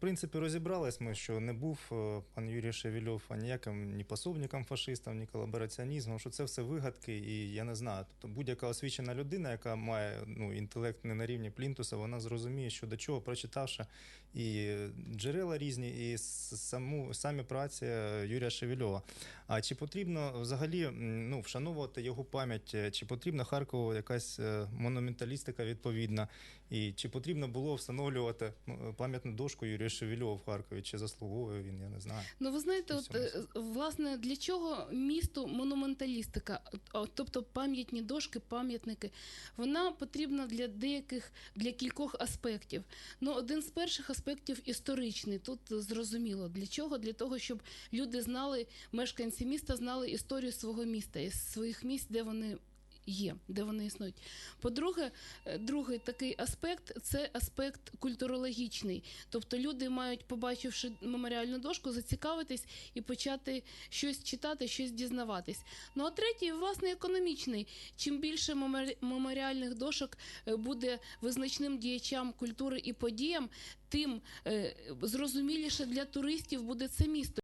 принципі, розібрались ми, що не був е, пан Юрій Шевельов ніяким ні пособником фашистам, ні колабораціонізмом, що це все вигадки, і я не знаю. Тобто будь-яка освічена людина, яка має ну, інтелект не на рівні Плінтуса, вона зрозуміє, що до чого, прочитавши і джерела різні, і саму самі праці е, Юрія Шевельова. А чи потрібно взагалі ну, вшановувати його пам'ять, е, чи потрібна Харкову якась е, монументалістика відповідна, і чи потрібно було встановлювати ну, пам'ятну дошку Юрія Шевельова в Харкові, чи заслуговує він, я не знаю. Ну, ви знаєте, от, е, власне, для чого місту монументалістика, тобто пам'ятні дошки, пам'ятники, вона потрібна для деяких, для кількох аспектів. Ну, один з перших аспектів історичний. Тут зрозуміло. Для чого? Для того, щоб люди знали, мешканці міста знали історію свого міста, із своїх місць, де вони. Є, де вони існують. По-друге, е, другий такий аспект це аспект культурологічний. Тобто люди мають, побачивши меморіальну дошку, зацікавитись і почати щось читати, щось дізнаватись. Ну а третій, власне, економічний. Чим більше меморіальних дошок е, буде визначним діячам культури і подіям, тим е, зрозуміліше для туристів буде це місто.